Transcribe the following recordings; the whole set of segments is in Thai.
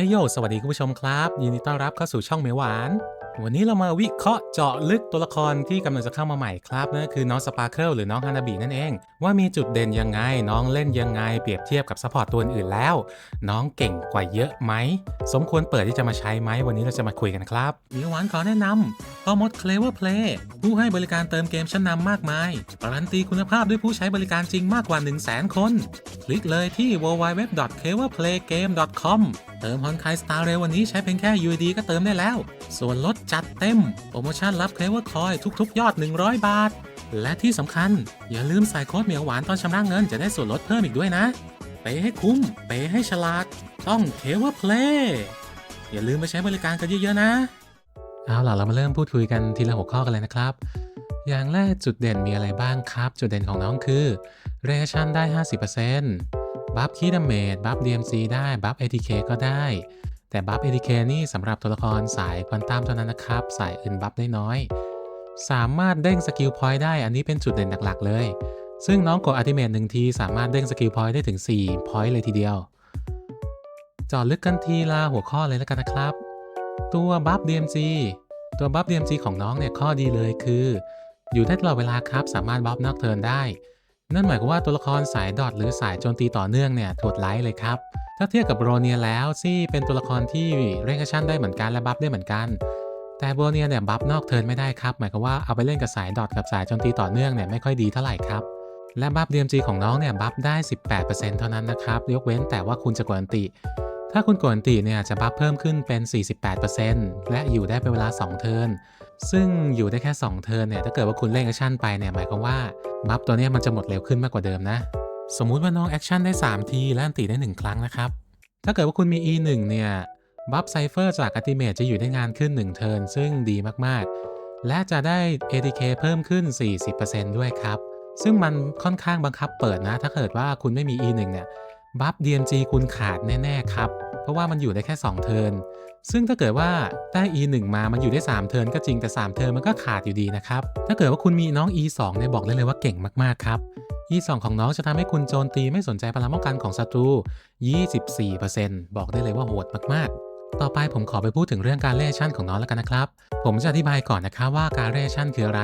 ฮ้ยโย สวัสดีคุณผู้ชมครับ ยินดีต้อนรับเข้าสู่ช่องเหมียวหวาน วันนี้เรามาวิเคราะห์เจาะลึกตัวละครที่กำลังจะเข้ามาใหม่ครับนั่นคือน้องสปาร์เคิลหรือน้องฮานาบินั่นเอง ว่ามีจุดเด่นยังไง น้องเล่นยังไง เปรียบเทียบกับซัพพอร์ตตัวอื่นแล้ว น้องเก่งกว่าเยอะไหม สมควรเปิดที่จะมาใช้ไหมวันนี้เราจะมาคุยกันครับเหมียวหวานขอแนะนำ พอมด Clever Play ผู้ให้บริการเติมเกมชั้นนำมากมาย การันตีคุณภาพด้วยผู้ใช้บริการจริงมากกว่า 1 0 0 0 0แคน คลิกเลยที่ www.cleverplaygame.com เติมฮอนไคสตาร์เรวันนี้ใช้เพียงแค่ UD ก็เติมได้แล้ว ส่วนลดจัดเต็ม โปรโมชั่นรับ Clever Coin ทุกๆ ยอด 100 บาท และที่สำคัญ อย่าลืมใส่โค้ดเหมียวหวานตอนชำระเงินจะได้ส่วนลดเพิ่มอีกด้วยนะ เปให้คุ้ม เปให้ฉลาด ต้อง Clever Play อย่าลืมไปใช้บริการกันเยอะๆนะ เอาล่ะเรามาเริ่มพูดคุยกันทีละหัวข้อกันเลยนะครับ อย่างแรกจุดเด่นมีอะไรบ้างครับ จุดเด่นของน้องคือเรชั่นได้ 50%บัฟคีดาเมจบัฟ DMC ได้บัฟ ATK ก็ได้ แต่บัฟ ATK นี่สำหรับตัวละครสายควอนตัมเท่านั้นนะครับ สายอื่นบัฟได้น้อย สามารถเด้งสกิลพอยต์ได้อันนี้เป็นจุดเด่นหลักๆเลย ซึ่งน้องกดอัติเมตหนึ่งทีสามารถเด้งสกิลพอยต์ได้ถึง4พอยต์เลยทีเดียวจาะลึกกันทีละหัวข้อเลยแล้วกันนะครับ ตัวบัฟ DMG ตัวบัฟ DMG ของน้องเนี่ยข้อดีเลยคือ อยู่ได้ตลอดเวลาครับสามารถบัฟนอกเทิร์นได้ นั่นหมายความว่าตัวละครสายดอทหรือสายโจมตีต่อเนื่องเนี่ยถดไลท์เลยครับ ถ้าเทียบกับโบรเนียแล้วซี่เป็นตัวละครที่เร่งแอคชั่นได้เหมือนกันและบัฟได้เหมือนกัน แต่โบรเนียเนี่ยบัฟนอกเทิร์นไม่ได้ครับ หมายความว่าเอาไปเล่นกับสายดอทกับสายโจมตีต่อเนื่องเนี่ยไม่ค่อยดีเท่าไหร่ครับและบัฟ DMG ของน้องเนี่ยบัฟได้ 18%เท่านั้นนะครับ ยกเว้นแต่ว่าคุณจะกดอันติ ถ้าคุณกดอันติเนี่ยจะบัฟเพิ่มขึ้นเป็น 48%และอยู่ได้เป็นเวลา 2 เทิร์น ซึ่งอยู่ได้แค่ 2 เทิร์นเนี่ย ถ้าเกิดว่าคุณเล่นแอคชั่นไปเนี่ยหมายความว่าบัฟตัวนี้มันจะหมดเร็วขึ้นมากกว่าเดิมนะ สมมุติว่าน้องแอคชั่นได้ 3 ทีและอันติได้ 1 ครั้งนะครับ ถ้าเกิดว่าคุณมี E1 เนี่ยบัฟไซเฟอร์จากอัติเมจจะอยู่ได้งานขึ้น 1 เทิร์นซึ่งดีมากๆ และจะได้ ATK เพิ่มขึ้น 40%ด้วยครับ ซึ่งมันค่อนข้างบังคับเปิดนะ ถ้าเกิดว่าคุณไม่มี E1 เนี่ย บัฟ DMG คุณขาดแน่ๆครับ เพราะว่ามันอยู่ได้แค่ 2 เทิร์น ซึ่งถ้าเกิดว่าได้ E1 มา มันอยู่ได้ 3 เทิร์นก็จริงแต่ 3 เทิร์นมันก็ขาดอยู่ดีนะครับ ถ้าเกิดว่าคุณมีน้อง E2 เนี่ยบอกได้เลยว่าเก่งมากๆครับ E2 ของน้องจะทำให้คุณโจมตีไม่สนใจพลังป้องกันของศัตรู 24%บอกได้เลยว่าโหดมากๆ ต่อไปผมขอไปพูดถึงเรื่องการเล่ชั่นของน้องแล้วกันนะครับ ผมจะอธิบายก่อนนะครับว่าการเล่ชั่นคืออะไร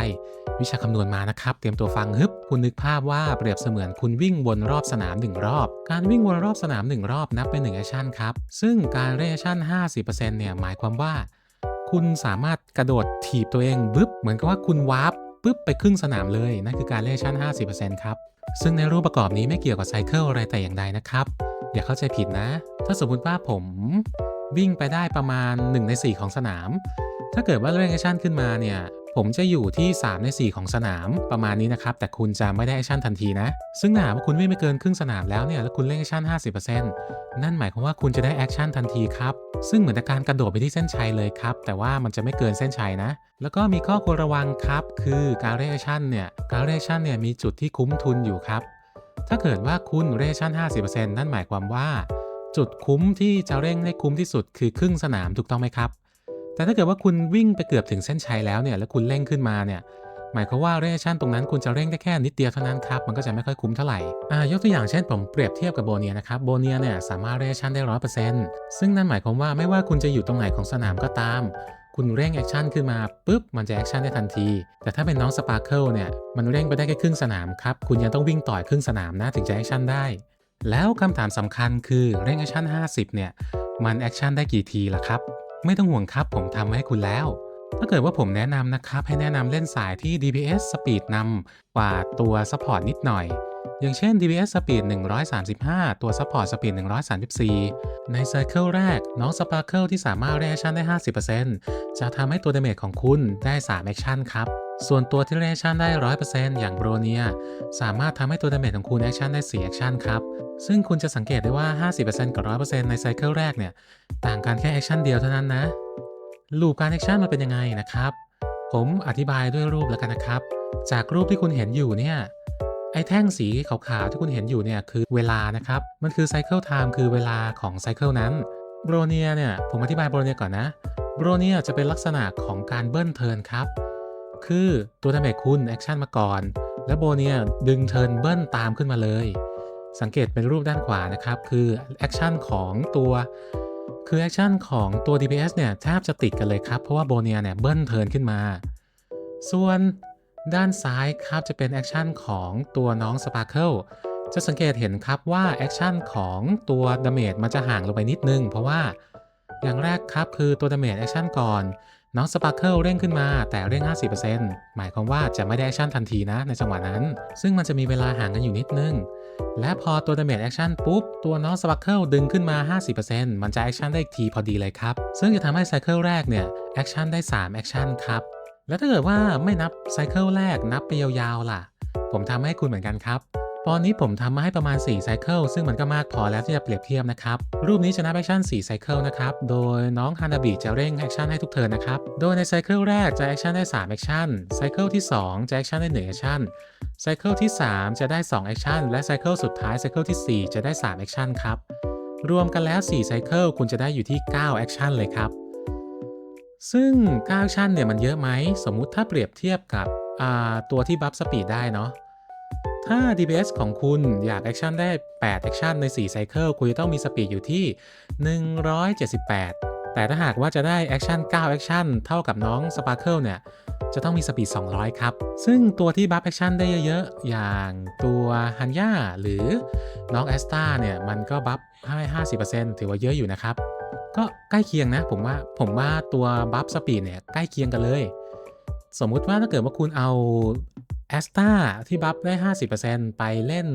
วิชาคำนวณมานะครับ เตรียมตัวฟังฮึบคุณนึกภาพว่าเปรียบเสมือนคุณวิ่งวนรอบสนาม 1 รอบ การวิ่งวนรอบสนาม 1 รอบนับเป็น1แอคชั่นครับ ซึ่งการเรชั่น 50%เนี่ยหมายความว่า คุณสามารถกระโดดถีบตัวเองบึ๊บเหมือนกับว่าคุณวาร์ปปึ๊บไปครึ่งสนามเลยนั่นคือการเรชั่น 50%ครับซึ่งในรูปประกอบนี้ไม่เกี่ยวกับไซเคิลอะไรแต่อย่างใดนะครับอย่าเข้าใจผิดนะ ถ้าสมมติว่าผม วิ่งไปได้ประมาณ 1 ใน 4 ของสนาม ถ้าเกิดว่าเร่งแอคชั่นขึ้นมาเนี่ยผมจะอยู่ที่ 3 ใน 4 ของสนามประมาณนี้นะครับ แต่คุณจะไม่ได้แอคชั่นทันทีนะ ซึ่งถ้าหากว่าคุณวิ่งไม่เกินครึ่งสนามแล้วเนี่ยแล้วคุณเร่งแอคชั่น 50%นั่นหมายความว่าคุณจะได้แอคชั่นทันทีครับ ซึ่งเหมือนกับการกระโดดไปที่เส้นชัยเลยครับ แต่ว่ามันจะไม่เกินเส้นชัยนะ แล้วก็มีข้อควรระวังครับ คือการเร่งแอคชั่นเนี่ยการเร่งแอคชั่นเนี่ยมีจุดที่คุ้มทุนอยู่ครับถ้าเกิดว่าคุณเร่งแอคชั่น 50%นั่นหมายความว่า จุดคุ้มที่จะเร่งได้คุ้มที่สุดคือครึ่งสนามถูกต้องไหมครับ แต่ถ้าเกิดว่าคุณวิ่งไปเกือบถึงเส้นชัยแล้วเนี่ยแล้วคุณเร่งขึ้นมาเนี่ยหมายความว่าเรชั่นตรงนั้นคุณจะเร่งได้แค่นิดเดียวเท่านั้นครับ มันก็จะไม่ค่อยคุ้มเท่าไหร่อ่ายกตัวอย่างเช่นผมเปรียบเทียบกับโบเนียนะครับ โบเนียเนี่ยสามารถเรชั่นได้ร้อยเปอร์เซ็นต์ซึ่งนั่นหมายความว่าไม่ว่าคุณจะอยู่ตรงไหนของสนามก็ตาม คุณเร่งแอคชั่นขึ้นมาปุ๊บมันจะแอคชั่นได้ทันที แต่ถ้าเป็นน้องสปาร์เคิลเนี่ยมันเร่งไปได้แค่ครึ่งสนามครับ คุณยังต้องวิ่งต่อยครึ่งสนามนะถึงจะแอคชั่นได้ แล้วคำถามสำคัญคือเร่งแอคชั่น 50 เนี่ย มันแอคชั่นได้กี่ทีล่ะครับ ไม่ต้องห่วงครับผมทำให้คุณแล้ว ถ้าเกิดว่าผมแนะนำนะครับ ให้แนะนำเล่นสายที่ DPS Speed นำกว่าตัว Support นิดหน่อย อย่างเช่น DPS Speed 135 ตัว Support Speed 134 ใน Circle แรกน้อง Sparkle ที่สามารถเร Action ได้ 50%จะทำให้ตัว Damage ของคุณได้3 Action ครับ ส่วนตัวที่เร Action ได้ 100%อย่าง Bronia สามารถทำให้ตัว Damage ของคุณ Action ได้4 Action ครับ ซึ่งคุณจะสังเกตได้ว่า 50%กับ 100%ในไซเคิลแรกเนี่ย ต่างกันแค่แอคชั่นเดียวเท่านั้นนะลูปการแอคชั่นมันเป็นยังไงนะครับ ผมอธิบายด้วยรูปแล้วกันนะครับ จากรูปที่คุณเห็นอยู่เนี่ยไอ้แท่งสีขาวๆที่คุณเห็นอยู่เนี่ยคือเวลานะครับ มันคือไซเคิลไทม์คือเวลาของไซเคิลนั้นโบรเนียเนี่ยผมอธิบายโบรเนียก่อนนะโบรเนียจะเป็นลักษณะของการเบิ้ลเทิร์นครับ คือตัวดาเมจคุณแอคชั่นมาก่อน แล้วโบเนียดึงเทิร์นเบิ้ลตามขึ้นมาเลย สังเกตเป็นรูปด้านขวานะครับ คือแอคชั่นของตัวคือแอคชั่นของตัว DPS เนี่ยแทบจะติดกันเลยครับ เพราะว่าโบเนียเนี่ยเบิ้ลเทิร์นขึ้นมา ส่วนด้านซ้ายครับจะเป็นแอคชั่นของตัวน้องสปาร์เคิลจะสังเกตเห็นครับว่าแอคชั่นของตัวดาเมจมันจะห่างลงไปนิดนึง เพราะว่าอย่างแรกครับคือตัวดาเมจแอคชั่นก่อน น้องสปาร์เคิลเร่งขึ้นมาแต่เร่ง 50%หมายความว่าจะไม่ได้แอคชั่นทันทีนะในจังหวะนั้น ซึ่งมันจะมีเวลาห่างกันอยู่นิดนึง และพอตัว Damage Action ปุ๊บ ตัวน้อง Sparkle ดึงขึ้นมา 50%มันจะ Action ได้อีกทีพอดีเลยครับ ซึ่งจะทำให้ไซเคิลแรกเนี่ย Action ได้3 Action ครับ แล้วถ้าเกิดว่าไม่นับไซเคิลแรกนับไปยาวๆล่ะ ผมทำให้คุณเหมือนกันครับ ตอนนี้ผมทำมาให้ประมาณ4ไซเคิลซึ่งมันก็มากพอแล้วที่จะเปรียบเทียบนะครับ รูปนี้จะนับแอคชั่น4ไซเคิลนะครับ โดยน้องฮานาบิจะเร่งแอคชั่นให้ทุกเทิร์นนะครับ โดยในไซเคิลแรกจะแอคชั่นได้3แอคชั่นไซเคิลที่ 2 จะแอคชั่นได้1แอคชั่นไซเคิลที่ 3 จะได้2แอคชั่นและไซเคิลสุดท้ายไซเคิลที่ 4 จะได้3แอคชั่นครับรวมกันแล้ว4ไซเคิลคุณจะได้อยู่ที่9แอคชั่นเลยครับซึ่ง9แอคชั่นเนี่ยมันเยอะไหมสมมุติถ้าเปรียบเทียบกับตัวที่บัฟสปีดได้เนาะ ถ้า DPS ของคุณอยากแอคชั่นได้ 8 แอคชั่นใน 4 ไซเคิลคุณจะต้องมีสปีดอยู่ที่ 178 แต่ถ้าหากว่าจะได้แอคชั่น 9 แอคชั่น เท่ากับน้อง Sparkle เนี่ย จะต้องมีสปีด 200 ครับ ซึ่งตัวที่บัฟแอคชั่นได้เยอะๆ อย่างตัวฮันย่าหรือน้องแอสตาเนี่ย มันก็บัฟให้ 50%ถือว่าเยอะอยู่นะครับ ก็ใกล้เคียงนะ ผมว่าผมว่าตัวบัฟสปีดเนี่ยใกล้เคียงกันเลย สมมุติว่าถ้าเกิดว่าคุณเอา แอสตาที่บัฟได้ 50%ไปเล่น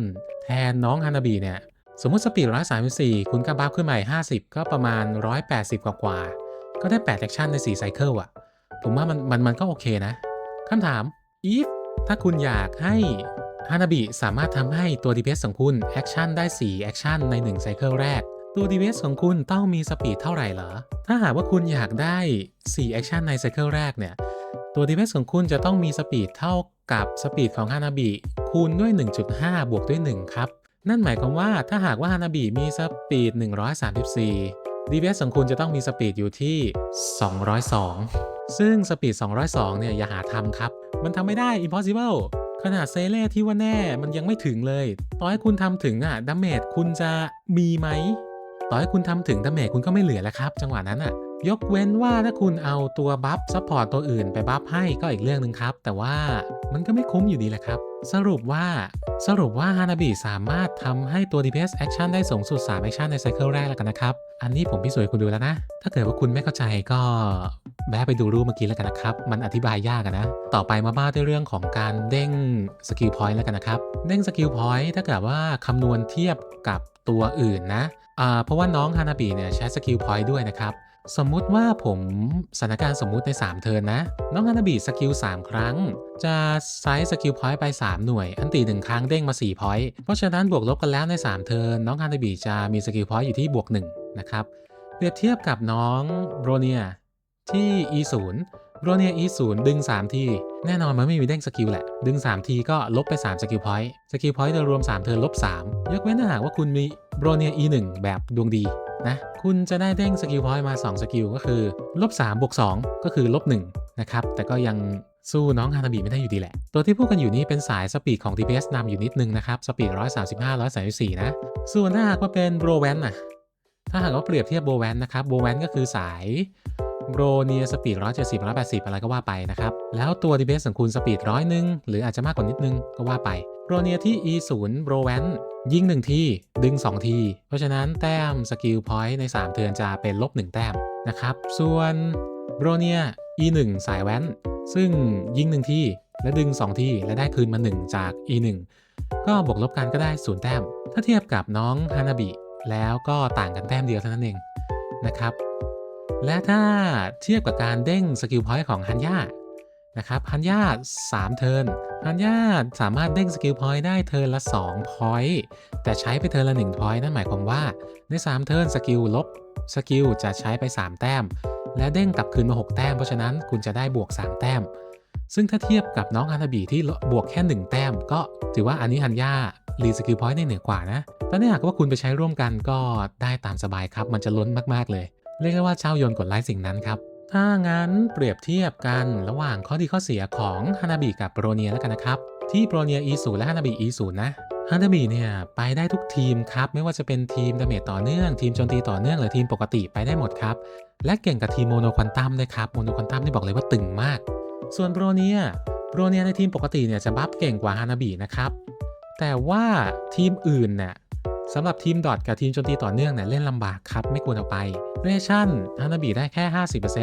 แทนน้องฮานาบีเนี่ย สมมติสปีด134คุณก็บัฟขึ้นมาอีก50ก็ประมาณ180กว่ากว่าๆ ก็ได้8แอคชั่นใน4ไซเคิลอะผมว่ามันมันมันก็โอเคนะคำถาม if ถ้าคุณอยากให้ฮานาบิสามารถทำให้ตัว DPS ของคุณแอคชั่นได้4แอคชั่นใน1ไซเคิลแรก ตัว DPS ของคุณต้องมีสปีดเท่าไหร่เหรอ ถ้าหากว่าคุณอยากได้4แอคชั่นในไซเคิลแรกเนี่ย ตัว DPS ของคุณจะต้องมีสปีดเท่า กับสปีดของฮานาบิคูณด้วย 1.5 บวกด้วย 1 ครับ นั่นหมายความว่าถ้าหากว่าฮานาบิมีสปีด 134 DPS ของคุณจะต้องมีสปีดอยู่ที่ 202 ซึ่งสปีด 202 เนี่ยอย่าหาทำครับ มันทำไม่ได้ impossible ขนาดเซเล่ที่ว่าแน่มันยังไม่ถึงเลย ต่อให้คุณทำถึงอะดาเมจคุณจะมีไหม ต่อให้คุณทำถึงดาเมจคุณก็ไม่เหลือแล้วครับ จังหวะนั้นอะ ยกเว้นว่าถ้าคุณเอาตัวบัฟซัพพอร์ตตัวอื่นไปบัฟให้ก็อีกเรื่องหนึ่งครับ แต่ว่ามันก็ไม่คุ้มอยู่ดีแหละครับ สรุปว่าสรุปว่าฮานาบิสามารถทำให้ตัว DPS Action ได้สูงสุด 3 Action ในไซเคิลแรกแล้วกันนะครับ อันนี้ผมพิสูจน์คุณดูแล้วนะ ถ้าเกิดว่าคุณไม่เข้าใจก็แวะไปดูรูปเมื่อกี้แล้วกันนะครับ มันอธิบายยากนะ ต่อไปมาบ้าด้วยเรื่องของการเด้งสกิลพอยต์แล้วกันนะครับ เด้งสกิลพอยต์ถ้าเกิดว่าคำนวณเทียบกับตัวอื่นนะเพราะว่าน้องฮานาบิเนี่ยใช้สกิลพอยต์ด้วยนะครับ สมมุติว่าผมสถานการณ์สมมุติใน 3 เทิร์นนะ น้องฮานาบิสกิล 3 ครั้ง จะใช้สกิลพอยต์ไป 3 หน่วย อันตี 1 ครั้งเด้งมา 4 พอยต์เพราะฉะนั้นบวกลบกันแล้วใน 3 เทิร์นน้องฮานาบิจะมีสกิลพอยต์อยู่ที่บวก 1 นะครับ เปรียบเทียบกับน้องโรเนียที่ E0 โรเนีย E0 ดึง 3 ที แน่นอนมันไม่มีเด้งสกิลแหละ ดึง 3 ทีก็ลบไป 3 สกิลพอยต์สกิลพอยต์โดยรวม 3 เทิร์นลบ 3 ยกเว้นถ้าหากว่าคุณมีโรเนีย E1 แบบดวงดี นะคุณจะได้เด้งสกิลพอยต์มา 2 สกิลก็คือลบ3บวก2ก็คือลบ1นะครับแต่ก็ยังสู้น้องฮานาบิไม่ได้อยู่ดีแหละ ตัวที่พูดกันอยู่นี้เป็นสายสปีดของ DPS นำอยู่นิดนึงนะครับ สปีด 135 134 นะ ส่วนถ้าหากว่าเป็นโบรแวนน่ะ ถ้าหากว่าเปรียบเทียบโบแวนนะครับโบแวนก็คือสายโรเนียสปีด 170 180 อะไรก็ว่าไปนะครับ แล้วตัว DPS ของคุณสปีดร้อยหนึ่งหรืออาจจะมากกว่านิดนึงก็ว่าไปโรเนียที่ E0 โรแวน ยิง 1 ที ดึง 2 ที เพราะฉะนั้นแต้มสกิลพอยต์ใน 3 เทือนจะเป็นลบ 1 แต้มนะครับ ส่วนโรเนีย E1 สายแวนซึ่งยิง 1 ทีและดึง 2 ที และได้คืนมา 1 จาก E1 ก็บวกลบกันก็ได้ 0 แต้ม ถ้าเทียบกับน้องฮานาบิแล้วก็ต่างกันแต้มเดียวเท่านั้นเองนะครับ และถ้าเทียบกับการเด้งสกิลพอยต์ของฮันย่า นะครับฮันย่า3เทิร์นฮันย่าสามารถเด้งสกิลพอยต์ได้เทิร์นละ2พอยต์แต่ใช้ไปเทิร์นละ1พอยต์นั่นหมายความว่าใน3เทิร์นสกิลลบสกิลจะใช้ไป 3 แต้ม และเด้งกลับคืนมา 6 แต้ม เพราะฉะนั้นคุณจะได้บวก 3 แต้ม ซึ่งถ้าเทียบกับน้องฮานาบิที่บวกแค่ 1 แต้ม ก็ถือว่าอันนี้ฮันย่ารีสกิลพอยต์ได้เหนือกว่านะแต่ถ้าหากว่าคุณไปใช้ร่วมกันก็ได้ตามสบายครับ มันจะล้นมากๆเลย เรียกได้ว่าเจ้าโยนกดไลค์สิ่งนั้นครับ ถ้างั้นเปรียบเทียบกันระหว่างข้อดีข้อเสียของฮานาบิกับโปรเนียแล้วกันนะครับ ที่โปรเนีย E0 และฮานาบิ E0 นะฮานาบิเนี่ยไปได้ทุกทีมครับ ไม่ว่าจะเป็นทีมดาเมจต่อเนื่อง ทีมโจมตีต่อเนื่องหรือทีมปกติไปได้หมดครับ และเก่งกับทีมโมโนควอนตัมด้วยครับโมโนควอนตัมนี่บอกเลยว่าตึงมาก ส่วนโบรเนียโบรเนียในทีมปกติเนี่ยจะบัฟเก่งกว่าฮานาบินะครับแต่ว่าทีมอื่นเนี่ย สำหรับทีมดอทกับทีมโจมตีต่อเนื่องเนี่ยเล่นลำบากครับ ไม่ควรเอาไปเรชั่นฮานาบิได้แค่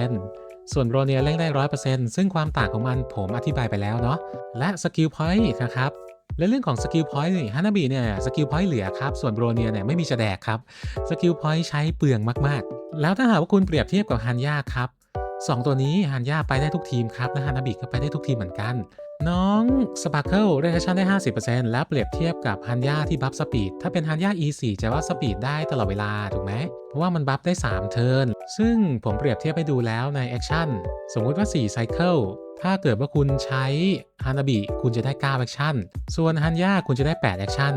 50%ส่วนโรเนียเล่นได้ 100%ซึ่งความต่างของมันผมอธิบายไปแล้วเนาะและสกิลพอยต์นะครับและเรื่องของสกิลพอยต์นี่ฮานาบิเนี่ยสกิลพอยต์เหลือครับ ส่วนโบรเนียเนี่ยไม่มีจะแดกครับสกิลพอยต์ใช้เปลืองมากๆ แล้วถ้าหากว่าคุณเปรียบเทียบกับฮันย่าครับสองตัวนี้ฮันย่าไปได้ทุกทีมครับและฮานาบิก็ไปได้ทุกทีมเหมือนกัน น้องสปาร์เคิลเรคชั่นได้ 50%แล้วเปรียบเทียบกับฮันย่าที่บัฟสปีดถ้าเป็นฮันย่า E4 จะว่าสปีดได้ตลอดเวลา ถูกไหม เพราะว่ามันบัฟได้ 3 เทิร์น ซึ่งผมเปรียบเทียบให้ดูแล้วในแอคชั่น สมมุติว่า 4 ไซเคิลถ้าเกิดว่าคุณใช้ฮานาบิคุณจะได้ 9 แอคชั่น ส่วนฮันย่าคุณจะได้ 8 แอคชั่น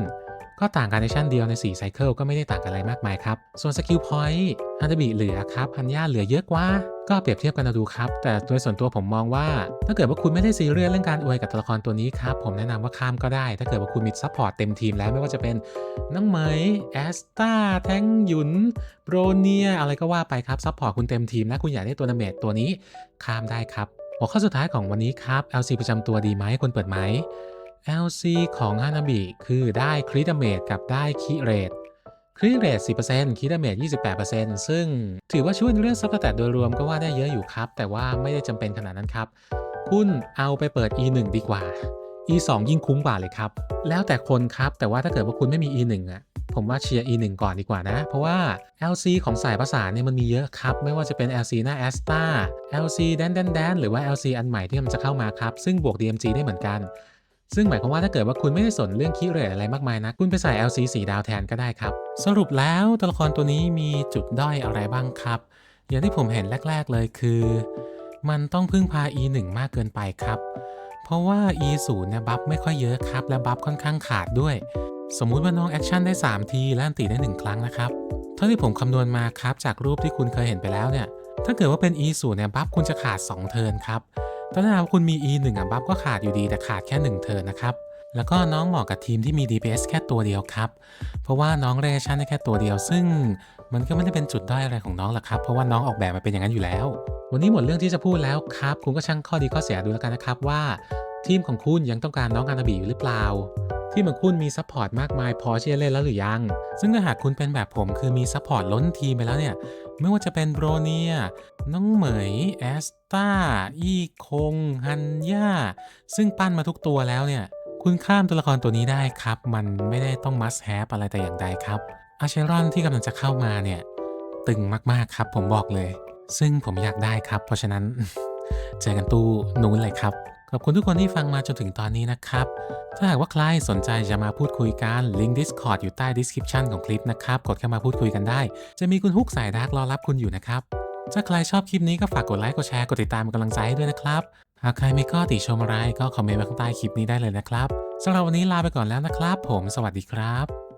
ก็ต่างกันแอคชั่นเดียวใน4ไซเคิลก็ไม่ได้ต่างกันอะไรมากมายครับ ส่วนสกิลพอยต์ฮันนาบิเหลือครับฮันย่าเหลือเยอะกว่า ก็เปรียบเทียบกันเอาดูครับ แต่โดยส่วนตัวผมมองว่า ถ้าเกิดว่าคุณไม่ได้ซีเรียสเรื่องการอวยกับตัวละครตัวนี้ครับ ผมแนะนำว่าข้ามก็ได้ ถ้าเกิดว่าคุณมีซัพพอร์ตเต็มทีมแล้วไม่ว่าจะเป็นน้องเหมยแอสตาแทงหยุนโบรเนียอะไรก็ว่าไปครับซัพพอร์ตคุณเต็มทีมและคุณอยากได้ตัวนาเมจตัวนี้ข้ามได้ครับหัวข้อสุดท้ายของวันนี้ครับ LC ประจำตัวดีไหมคนเปิดไหม LC ของฮานาบิคือได้คริดเมจกับได้คิเรตคริเรต10%คิดเมจ28%ซึ่งถือว่าช่วยในเรื่องซับสแตทโดยรวมก็ว่าได้เยอะอยู่ครับ แต่ว่าไม่ได้จำเป็นขนาดนั้นครับ คุณเอาไปเปิด E1 ดีกว่า E2 ยิ่งคุ้มกว่าเลยครับ แล้วแต่คนครับ แต่ว่าถ้าเกิดว่าคุณไม่มี E1 อะ ผมว่าเชียร์ E1 ก่อนดีกว่านะ เพราะว่า LC ของสายภาษานเนี่ยมันมีเยอะครับ ไม่ว่าจะเป็น LC หน้า a s t a LC แดนแดนแดนหรือว่า LC อันใหม่ที่มันจะเข้ามาครับ ซึ่งบวก DMG ได้เหมือนกัน ซึ่งหมายความว่าถ้าเกิดว่าคุณไม่ได้สนเรื่องคีเรทอะไรมากมายนะคุณไปใส่ LC สีดาวแทนก็ได้ครับ สรุปแล้วตัวละครตัวนี้มีจุดด้อยอะไรบ้างครับ อย่างที่ผมเห็นแรก ๆเลยคือ มันต้องพึ่งพา E1 มากเกินไปครับ เพราะว่า E0 เนี่ยบัฟไม่ค่อยเยอะครับ และบัฟค่อนข้างขาดด้วย สมมุติว่าน้องแอคชั่นได้ 3 ทีและอันติได้ 1 ครั้งนะครับ เท่าที่ผมคำนวณมาครับจากรูปที่คุณเคยเห็นไปแล้วเนี่ยถ้าเกิดว่าเป็น E0 เนี่ยบัฟคุณจะขาด 2 เทิร์นครับ ถ้าหากว่าคุณมี E1 อะบัฟก็ขาดอยู่ดีแต่ขาดแค่ 1 เทิร์นนะครับ แล้วก็น้องเหมาะกับทีมที่มี DPS แค่ตัวเดียวครับ เพราะว่าน้องเรชั่นได้แค่ตัวเดียว ซึ่งมันก็ไม่ได้เป็นจุดด้อยอะไรของน้องหรอกครับ เพราะว่าน้องออกแบบมาเป็นอย่างนั้นอยู่แล้ว วันนี้หมดเรื่องที่จะพูดแล้วครับ คุณก็ช่างข้อดีข้อเสียดูแล้วกันนะครับว่า ทีมของคุณยังต้องการน้องอานาบีอยู่หรือเปล่า ที่มขอคุณมีซัพพอร์ตมากมายพอที่จะเล่นแล้วหรือยัง ซึ่งถ้าหากคุณเป็นแบบผมคือมีซัพพอร์ตล้นทีมไปแล้วเนี่ย ไม่ว่าจะเป็นโบรเนีย น้องเหมย แอสตาอีคง ฮันย่า ซึ่งปั้นมาทุกตัวแล้วเนี่ย คุณข้ามตัวละครตัวนี้ได้ครับ มันไม่ได้ต้อง must have อะไรแต่อย่างใดครับ อาเชรอนที่กำลังจะเข้ามาเนี่ย ตึงมากๆครับผมบอกเลย ซึ่งผมอยากได้ครับ เพราะฉะนั้น เจอกันตู้นู้นเลยครับ ขอบคุณทุกคนที่ฟังมาจนถึงตอนนี้นะครับ ถ้าหากว่าใครสนใจจะมาพูดคุยกันลิงก์ Discord อยู่ใต้ description ของคลิปนะครับ กดเข้ามาพูดคุยกันได้ จะมีคุณฮุกสายดาร์กรอรับคุณอยู่นะครับ ถ้าใครชอบคลิปนี้ก็ฝากกดไลค์ กดแชร์ กดติดตามเป็นกำลังใจให้ด้วยนะครับ หากใครมีข้อติชมอะไรก็คอมเมนต์ไว้ข้างใต้คลิปนี้ได้เลยนะครับสำหรับวันนี้ลาไปก่อนแล้วนะครับ ผม สวัสดีครับ